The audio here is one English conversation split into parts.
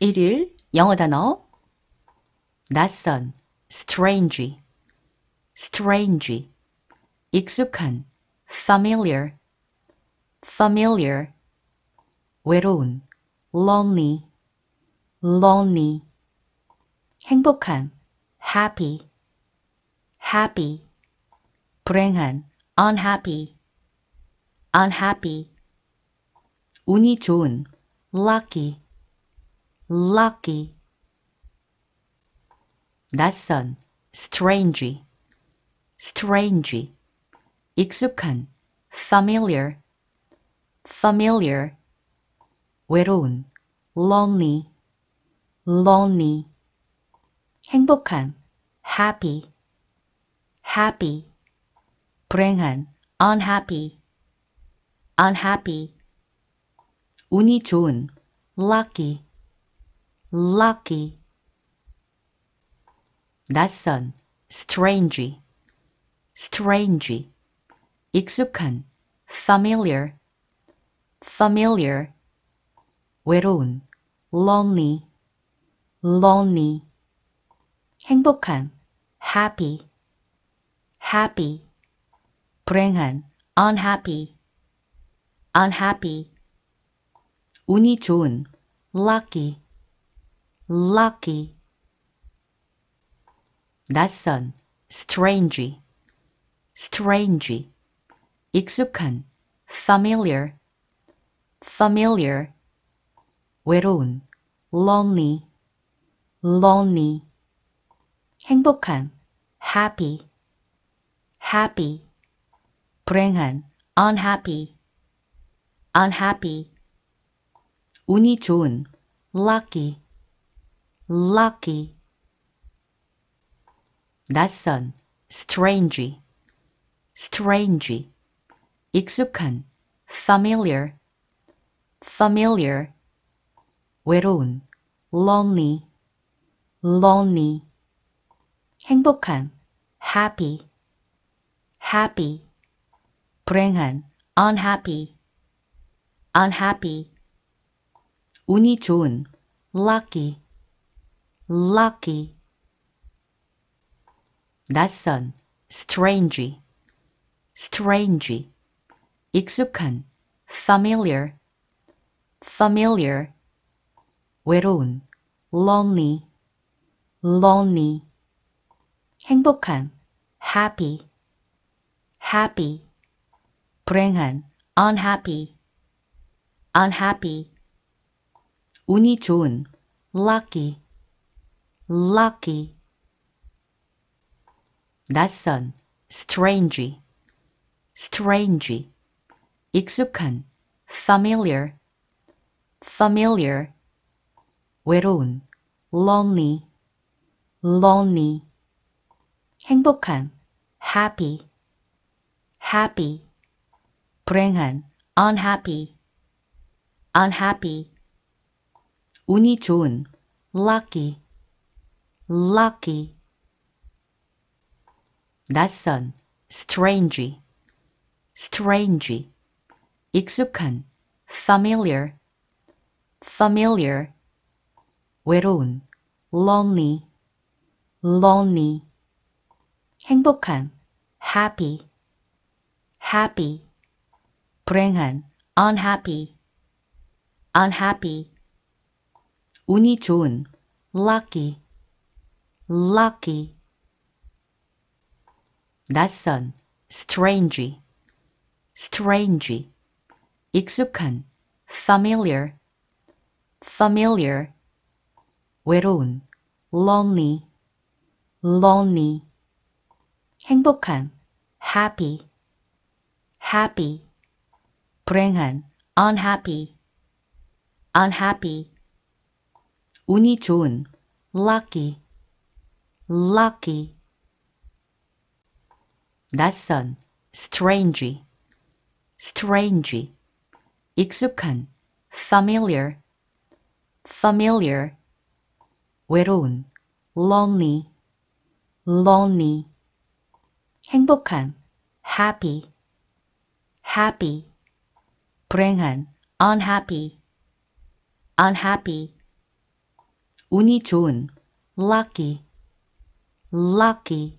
일일 영어 단어 낯선 strange strange 익숙한 familiar familiar 외로운 lonely lonely 행복한 happy happy 불행한 unhappy unhappy 운이 좋은 lucky lucky 낯선 strange strange 익숙한 familiar familiar 외로운 lonely lonely 행복한 happy happy 불행한 unhappy unhappy 운이 좋은 lucky lucky 낯선 strange strange 익숙한 familiar familiar 외로운 lonely lonely 행복한 happy happy 불행한 unhappy unhappy 운이 좋은 lucky lucky 낯선 strange strange 익숙한 familiar familiar 외로운 lonely lonely 행복한 happy happy 불행한 unhappy unhappy 운이 좋은 lucky lucky 낯선 strange strange 익숙한 familiar familiar 외로운 lonely lonely 행복한 happy happy 불행한 unhappy unhappy 운이 좋은 lucky lucky 낯선 strange strange 익숙한 familiar familiar 외로운 lonely lonely 행복한 happy happy 불행한 unhappy unhappy 운이 좋은 lucky lucky 낯선 strange strange 익숙한 familiar familiar 외로운 lonely lonely 행복한 happy happy 불행한 unhappy unhappy 운이 좋은 lucky lucky 낯선 strange strange 익숙한 familiar familiar 외로운 lonely lonely 행복한 happy happy 불행한 unhappy unhappy 운이 좋은 lucky lucky 낯선 strange strange 익숙한 familiar familiar 외로운 lonely lonely 행복한 happy happy 불행한 unhappy unhappy 운이 좋은 lucky lucky 낯선 strange strange 익숙한 familiar familiar 외로운 lonely lonely 행복한 happy happy 불행한 unhappy unhappy 운이 좋은 lucky lucky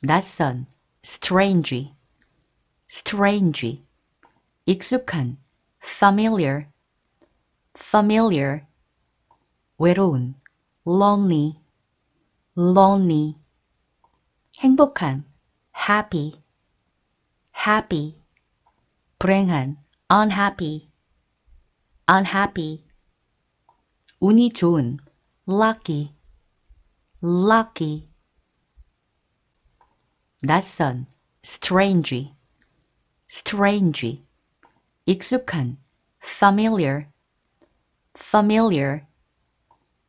낯선 strange strange 익숙한 familiar familiar 외로운 lonely lonely 행복한 happy happy 불행한 unhappy unhappy 운이 좋은 lucky lucky 낯선 strange strange 익숙한 familiar familiar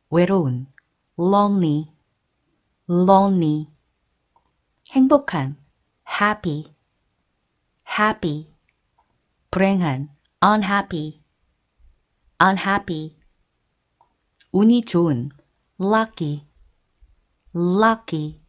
외로운 lonely lonely 행복한 happy happy 불행한 unhappy unhappy 운이 좋은 lucky lucky